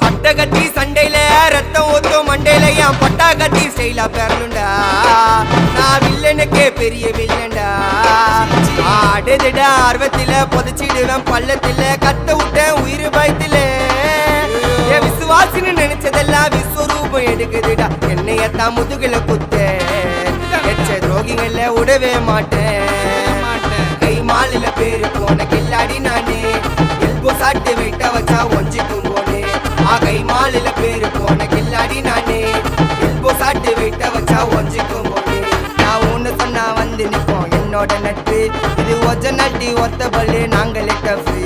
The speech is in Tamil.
பட்ட கட்டி சண்டையில ரத்தம் ஊத்தும் மண்டையில என் பட்டா கட்டி ஸ்டைலா பெறலுண்டா நான் வில்லனுக்கே பெரிய வில்லன்டா. ஆடுதுடா ஆர்வத்தில புதைச்சிடுவேன் பள்ளத்தில கத்த விட்டேன் உயிர் பயத்தில என் விசுவாசின்னு நினைச்சதெல்லாம் விஸ்வரூபம் எடுக்குதுடா. என்னையத்தான் முதுகுல குத்த எச்ச துரோகிகள விடவே மாட்டேன். கை மாலில பேரு போன கில்லாடி நானே. எல்போ சாட்டு நட்பு இது ஒஜ நட்டி ஒத்த பல்லு நாங்களே டஃபு